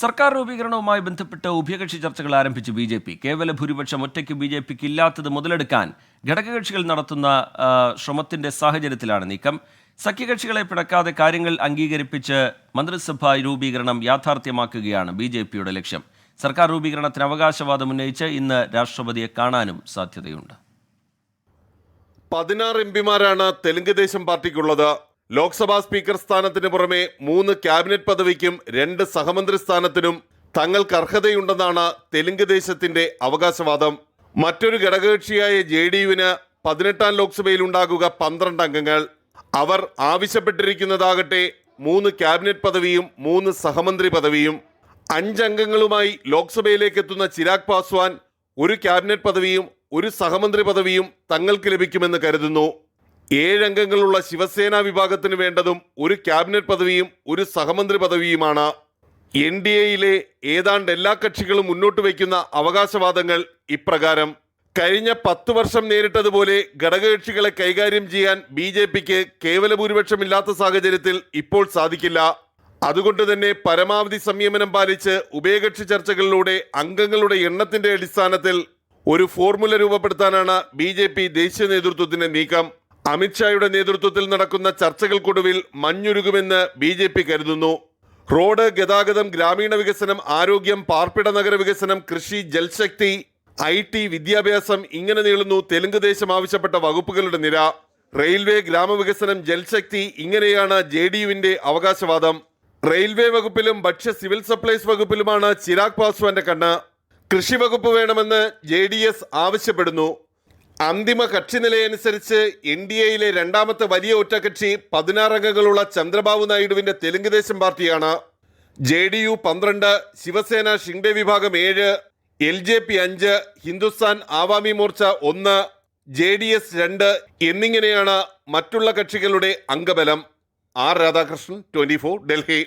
സർക്കാർ രൂപീകരണവുമായി ബന്ധപ്പെട്ട് ഉഭയകക്ഷി ചർച്ചകൾ ആരംഭിച്ചു ബി ജെ പി. കേവല ഭൂരിപക്ഷം ഒറ്റയ്ക്ക് ബി ജെ പിക്ക് ഇല്ലാത്തത് മുതലെടുക്കാൻ ഘടകകക്ഷികൾ നടത്തുന്ന ശ്രമത്തിന്റെ സാഹചര്യത്തിലാണ് നീക്കം. സഖ്യകക്ഷികളെ പിടക്കാതെ കാര്യങ്ങൾ അംഗീകരിപ്പിച്ച് മന്ത്രിസഭാ രൂപീകരണം യാഥാർത്ഥ്യമാക്കുകയാണ് ബി ജെ പിയുടെ ലക്ഷ്യം. സർക്കാർ രൂപീകരണത്തിന് അവകാശവാദം ഉന്നയിച്ച് ഇന്ന് രാഷ്ട്രപതിയെ കാണാനും സാധ്യതയുണ്ട്. പതിനാറ് എം പിമാരാണ് തെലുങ്ക് ദേശം പാർട്ടിക്കുള്ളത്. ലോക്സഭാ സ്പീക്കർ സ്ഥാനത്തിന് പുറമെ മൂന്ന് ക്യാബിനറ്റ് പദവിക്കും രണ്ട് സഹമന്ത്രി സ്ഥാനത്തിനും തങ്ങൾക്ക് അർഹതയുണ്ടെന്നാണ് തെലുങ്ക് ദേശത്തിന്റെ അവകാശവാദം. മറ്റൊരു ഘടകകക്ഷിയായ ജെ ഡി യുവിന് പതിനെട്ടാം ലോക്സഭയിൽ ഉണ്ടാകുക പന്ത്രണ്ട് അംഗങ്ങൾ. അവർ ആവശ്യപ്പെട്ടിരിക്കുന്നതാകട്ടെ മൂന്ന് ക്യാബിനറ്റ് പദവിയും മൂന്ന് സഹമന്ത്രി പദവിയും. അഞ്ചംഗങ്ങളുമായി ലോക്സഭയിലേക്ക് എത്തുന്ന ചിരാഗ് പാസ്വാൻ ഒരു ക്യാബിനറ്റ് പദവിയും ഒരു സഹമന്ത്രി പദവിയും തങ്ങൾക്ക് ലഭിക്കുമെന്ന് കരുതുന്നു. ഏഴംഗങ്ങളുള്ള ശിവസേന വിഭാഗത്തിന് വേണ്ടതും ഒരു ക്യാബിനറ്റ് പദവിയും ഒരു സഹമന്ത്രി പദവിയുമാണ്. എൻ ഡി എയിലെ ഏതാണ്ട് എല്ലാ കക്ഷികളും മുന്നോട്ട് വയ്ക്കുന്ന അവകാശവാദങ്ങൾ ഇപ്രകാരം. കഴിഞ്ഞ പത്തു വർഷം നേരിട്ടതുപോലെ ഘടകകക്ഷികളെ കൈകാര്യം ചെയ്യാൻ ബി ജെ പിക്ക് കേവല ഭൂരിപക്ഷമില്ലാത്ത സാഹചര്യത്തിൽ ഇപ്പോൾ സാധിക്കില്ല. അതുകൊണ്ട് തന്നെ പരമാവധി സംയമനം പാലിച്ച് ഉഭയകക്ഷി ചർച്ചകളിലൂടെ അംഗങ്ങളുടെ എണ്ണത്തിന്റെ അടിസ്ഥാനത്തിൽ ഒരു ഫോർമുല രൂപപ്പെടുത്താനാണ് ബി ദേശീയ നേതൃത്വത്തിന്റെ നീക്കം. അമിത്ഷായുടെ നേതൃത്വത്തിൽ നടക്കുന്ന ചർച്ചകൾക്കൊടുവിൽ മഞ്ഞുരുകുമെന്ന് ബി ജെ പി കരുതുന്നു. റോഡ് ഗതാഗതം ഗ്രാമീണ വികസനം ആരോഗ്യം പാർപ്പിട നഗര വികസനം കൃഷി ജൽശക്തി ഐ ടി വിദ്യാഭ്യാസം ഇങ്ങനെ നീളുന്നു തെലുങ്ക് ദേശം ആവശ്യപ്പെട്ട വകുപ്പുകളുടെ നിര. റെയിൽവേ ഗ്രാമവികസനം ജൽശക്തി ഇങ്ങനെയാണ് ജെ ഡി യുവിന്റെ അവകാശവാദം. റെയിൽവേ വകുപ്പിലും ഭക്ഷ്യ സിവിൽ സപ്ലൈസ് വകുപ്പിലുമാണ് ചിരാഗ് പാസ്വാന്റെ കണ്ണ്. കൃഷി വകുപ്പ് വേണമെന്ന് ജെ ആവശ്യപ്പെടുന്നു. അന്തിമ കക്ഷി നിലയനുസരിച്ച് എൻ ഡി എയിലെ രണ്ടാമത്തെ വലിയ ഒറ്റകക്ഷി പതിനാറ് അംഗങ്ങളുള്ള ചന്ദ്രബാബു നായിഡുവിന്റെ തെലുങ്ക് ദേശം പാർട്ടിയാണ്. ജെ ഡി യു പന്ത്രണ്ട് ശിവസേന ഷിംഗ്ഡെ വിഭാഗം ഏഴ് എൽ ജെ പി അഞ്ച് ഹിന്ദുസ്ഥാൻ ആവാമി മോർച്ച ഒന്ന് ജെ ഡി എസ് രണ്ട് എന്നിങ്ങനെയാണ് മറ്റുള്ള കക്ഷികളുടെ അംഗബലം. R Radhakrishnan twenty Delhi.